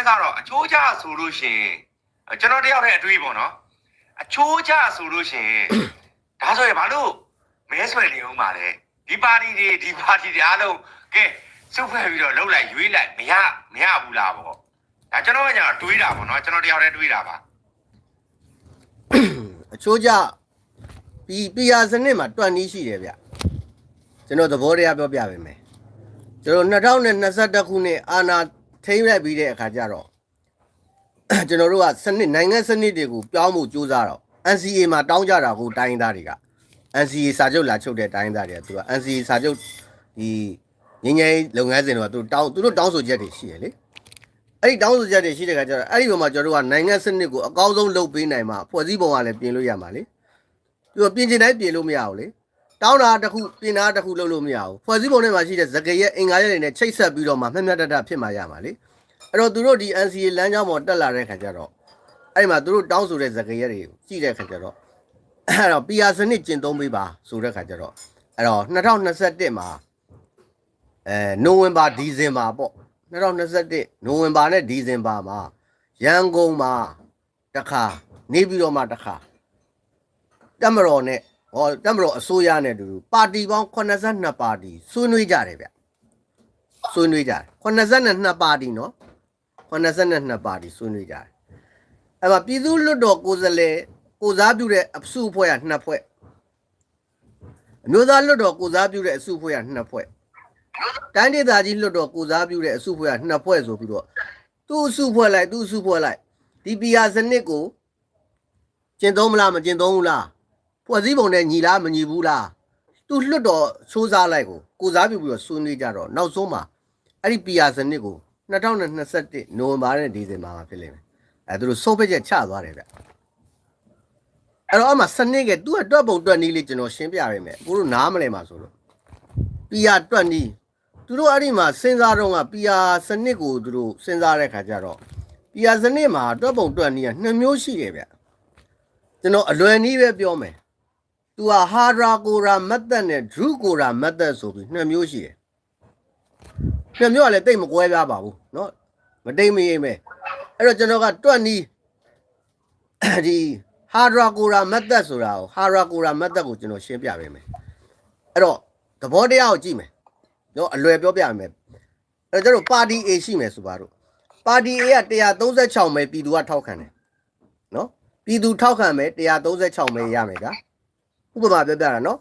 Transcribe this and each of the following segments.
စဉ်းစားတော့အချိုးကျဆိုလို့ရှိရင်ကျွန်တော်တယောက်တည်းအတွေးပေါ့နော်အချိုးကျဆိုလို့ရှိရင်ဒါဆိုရင်ဘာလို့မဲဆွယ်နေအောင်ပါလဲဒီပါတီတွေဒီပါတီတွေအားလုံးကဲစုဖွဲ့ပြီးတော့လှုပ်လိုက်ရွေးလိုက်မရမရဘူးလားပေါ့ဒါကျွန်တော်ကညာတွေးတာပေါ့နော်ကျွန်တော်တယောက်တည်းတွေးတာပါအချိုးကြပြီးပီယာစနစ်မှာတွန့်နီးရှိတယ်ဗျကျွန်တော်သဘောတရားပြောပြပေးမယ်ကျွန်တော်2021ခုနှစ်အာနာ ထိမ့်လိုက်ပြီးတဲ့အခါကျတော့ကျွန်တော်တို့ကစနစ်နိုင်ငံစနစ်တွေကိုပြောင်းဖို့ကြိုးစားတော့ NCA မှာတောင်းကြတာကိုတိုင်းရင်းသားတွေက NCA စာချုပ်လာချုပ်တဲ့တိုင်းရင်းသားတွေကသူက NCA စာချုပ်ဒီငင်းငယ်လုပ်ငန်းစဉ်တွေကသူတောင်းသူတို့တောင်းဆိုချက်တွေရှိရလေအဲ့ဒီတောင်းဆိုချက်တွေရှိတဲ့ခါကျတော့အဲ့ဒီဘက်မှာကျွန်တော်တို့ကနိုင်ငံစနစ်ကိုအကောင်းဆုံးလုပ်ပေးနိုင်မှာဖွဲ့စည်းပုံကလည်းပြင်လို့ရမှာလေသူကပြင်ချင်တိုင်းပြင်လို့မရဘူးလေ တောင်းတာတစ်ခုပြင်တာတစ်ခုလုပ်လို့မရဘူးဖွဲ့စည်းပုံထဲမှာရှိတဲ့ဇကရဲ့အင်္ဂါရက်တွေနဲ့ချိတ်ဆက်ပြီးတော့မှမျက်မျက်တတဖြစ်မှာရမှာလေအဲ့တော့သူတို့ဒီ NCA လမ်းကြောင်းပေါ်တက်လာတဲ့ခါကျတော့အဲ့ဒီမှာသူတို့တောင်းဆိုတဲ့ဇကရက်တွေကိုကြည့်တဲ့ခါကျတော့အဲ့တော့ PR စနစ်ကျင့်သုံးပေးပါဆိုတဲ့ခါကျတော့အဲ့တော့2021မှာအဲနိုဝင်ဘာဒီဇင်ဘာပေါ့2021နိုဝင်ဘာနဲ့ဒီဇင်ဘာမှာရန်ကုန်မှာတစ်ခါနေပြီးတော့မှတစ်ခါတက်မတော်နဲ့ ဟောတက်မတော်အစိုးရနဲ့တူတူပါတီပေါင်း82ပါတီဆွေးနွေးကြတယ်ဗျဆွေးနွေးကြတယ်82ပါတီနော်82ပါတီဆွေးနွေးကြတယ်အဲ့မှာပြည်သူ့လွတ်တော်ကိုယ်စားလှယ်ကိုစားပြုတဲ့အစုအဖွဲ့ကနှစ်ဖွဲ့အမျိုးသားလွတ်တော်ကိုစားပြုတဲ့အစုအဖွဲ့ကနှစ်ဖွဲ့တိုင်းဒေသကြီးလွတ်တော်ကိုစားပြုတဲ့အစုအဖွဲ့ကနှစ်ဖွဲ့ဆိုပြီးတော့သူ့အစုဖွဲ့လိုက်သူ့အစုဖွဲ့လိုက်ဒီပီယာစနစ်ကိုကျင့်သုံးမလားမကျင့်သုံးဘူးလား ဖွဲ့စည်းပုံနဲ့ညီလားမညီဘူးလားသူလွတ်တော်စိုးစားလိုက်ကိုကိုစားပြုပြီးတော့ဆွေးနွေးကြတော့နောက်ဆုံးမှာအဲ့ဒီပီယာစနစ်ကို2021နိုဝင်ဘာနဲ့ဒီဇင်ဘာမှာဖြစ်လိမ့်မယ်အဲသူတို့ဆုံးဖြတ်ချက်ချသွားတယ်ဗျအဲ့တော့အမှစနစ်ကသူကတွက်ပုံတွက်နည်းလေးကျွန်တော်ရှင်းပြပေးမယ်ကိုတို့နားမလဲမှာဆိုလို့ပီယာတွက်နည်းသူတို့အဲ့ဒီမှာစဉ်းစားတော့ကပီယာစနစ်ကိုသူတို့စဉ်းစားတဲ့ခါကျတော့ပီယာစနစ်မှာတွက်ပုံတွက်နည်းကနှစ်မျိုးရှိတယ်ဗျကျွန်တော်အလွယ်နည်းပဲပြောမယ် သူကဟာရာကိုရာမက်သက်နဲ့ဒရုကိုရာမက်သက်ဆိုပြီးနှစ်မျိုးရှိတယ်နှစ်မျိုးကလည်းတိတ်မကွဲပြားပါဘူးเนาะမတိတ်မရိမ့်ပဲအဲ့တော့ကျွန်တော်ကတွက်နည်းဒီဟာရာကိုရာမက်သက်ဆိုတာကိုဟာရာကိုရာမက်သက်ကိုကျွန်တော်ရှင်းပြပေးမယ်အဲ့တော့သဘောတရားကိုကြည့်မယ်နော်အလွယ်ပြောပြမယ်အဲ့တော့ကျွန်တော်ပါတီ A ရှိမယ်ဆိုပါတော့ပါတီ A က136မဲပြည်သူကထောက်ခံတယ်နော်ပြည်သူထောက်ခံမဲ136မဲရမယ်ဗျာ ဥပမာပြောပြတာနော်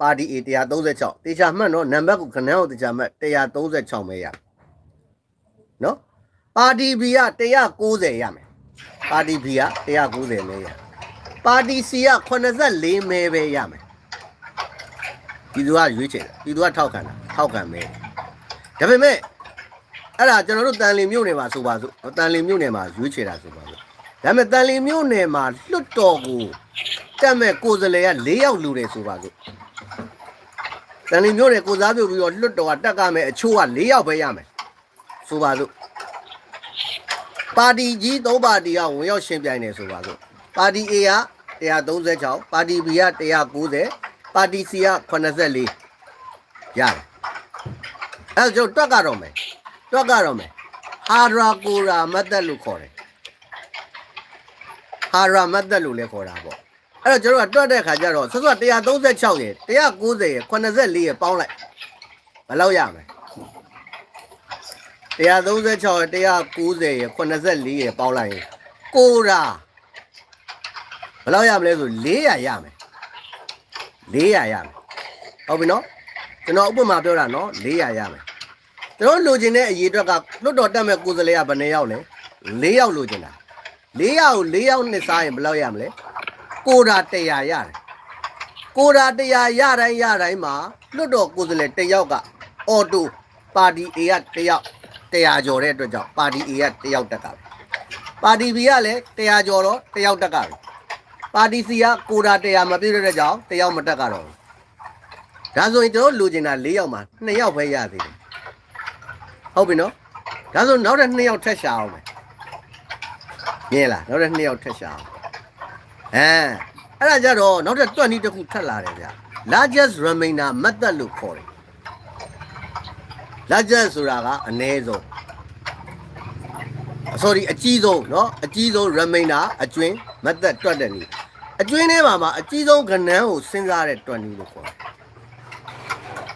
ပါတီ A 136တေချာမှတ်နော်နံပါတ်ကိုခဏအောင်တေချာမှတ်136မဲရနော်ပါတီ B က190ရမယ်ပါတီ B က190မဲရပါတီ C က84မဲပဲရမယ်ပြည်သူကရွေးချယ်တယ်ပြည်သူကထောက်ခံတာထောက်ခံမဲဒါပေမဲ့အဲ့ဒါကျွန်တော်တို့တန်လီမြို့နယ်မှာဆိုပါစို့တန်လီမြို့နယ်မှာရွေးချယ်တာဆိုပါစို့ ဒါပေမဲ့တန်လီမြို့နယ်မှာလွတ်တော်ကိုတက်မဲ့ကိုယ်စလဲက၄ယောက်လူတယ်ဆိုပါစို့တန်လီမြို့နယ်ကိုစားပြုတ်ပြီးတော့လွတ်တော်ကတက်ကမဲ့အချိုးက၄ယောက်ပဲရမယ်ဆိုပါစို့ပါတီကြီး၃ပါတီကဝင်ရောက်ရှင်ပြိုင်နေဆိုပါစို့ပါတီ A က136ပါတီ B က190ပါတီ C က84ရတယ်အဲ့တော့ကျွန်တော်တွက်ကတော့မယ်တွက်ကတော့မယ်ဟာရာကိုရာမတ်သက်လို့ခေါ်တယ် ဟာရာမတ်သက်လို့လည်းခေါ်တာပေါ့အဲ့တော့ကျွန်တော်ကတွက်တဲ့ခါကျတော့ဆော့ဆော့136ရယ်190ရယ်84ရယ်ပေါင်းလိုက်ဘယ်လောက်ရမလဲ136ရယ်190ရယ်84ရယ်ပေါင်းလိုက်ရင်ကိုရာဘယ်လောက်ရမလဲဆို400ရမယ်400ရမယ်ဟုတ်ပြီနော်ကျွန်တော်ဥပမာပြောတာနော်400ရမယ်ကျွန်တော်လိုချင်တဲ့အရေးအတွက်ကလွတ်တော်တက်မဲ့ကိုယ်စလဲကဘယ်နှယောက်လဲ4ယောက်လိုချင်တာ 4ယောက်4ယောက်နဲ့စားရင်ဘယ်လောက်ရမလဲကိုတာ100ရတယ်ကိုတာ100ရတိုင်းရတိုင်းမှာလွတ်တော်ကိုယ်စလဲ1ယောက်ကအော်တိုပါတီ A က1ယောက်100ကျော်တဲ့အတွက်ကြောင့်ပါတီ A က1ယောက်တက်ကပဲပါတီ B ကလည်း100ကျော်တော့1ယောက်တက်ကပဲပါတီ C ကကိုတာ100မပြည့်တဲ့အတွက်ကြောင့်1ယောက်မတက်ကတော့ဘူးဒါဆိုရင်ကျွန်တော်လိုချင်တာ4ယောက်မှာ2ယောက်ပဲရသေးတယ်ဟုတ်ပြီနော်ဒါဆိုနောက်တဲ့2ယောက်ထက်ရှာအောင်မယ် မြင်လားနောက်တဲ့2ယောက်ထက်ရှာအောင်အဲအဲ့ဒါကြတော့နောက်တဲ့တွက်နည်းတစ်ခုထပ်လာတယ်ဗျ largest remainder method လို့ခေါ်တယ် largest ဆိုတာကအနည်းဆုံးအ sorry အကြီးဆုံးเนาะအကြီးဆုံး remainder အကျွင်းမသက်တွက်တဲ့နည်းအကျွင်းထဲမှာမှာအကြီးဆုံးကဏ္ဍကိုစဉ်းစားတဲ့တွက်နည်းလို့ခေါ်တယ်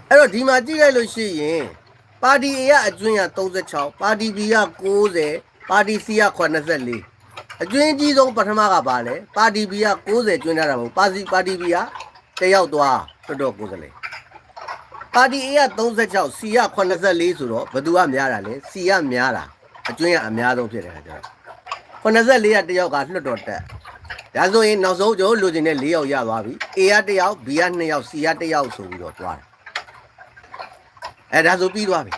အဲ့တော့ဒီမှာကြည့်လိုက်လို့ရှိရင်ပါတီ A ကအကျွင်းက36ပါတီ B က90ပါတီ C က84 အကျွင်းကြီးဆုံးပထမကပါလဲပါတီ B က90ကျွင်းထားတာမဟုတ်ပါစီပါတီ B ကတယောက်သွားတော်တော်ကိုယ်ကလေးပါတီ A က36 C က84ဆိုတော့ဘယ်သူကများတာလဲ C ကများတာအကျွင်းကအများဆုံးဖြစ်တယ်ခါကျတော့84ကတယောက်ကလွတ်တော်တက်ဒါဆိုရင်နောက်ဆုံးကျွန်တော်လိုချင်တဲ့၄ယောက်ရသွားပြီ A ကတယောက် B က2ယောက် C ကတယောက်ဆိုပြီးတော့သွားတယ်အဲဒါဆိုပြီးသွားပြီ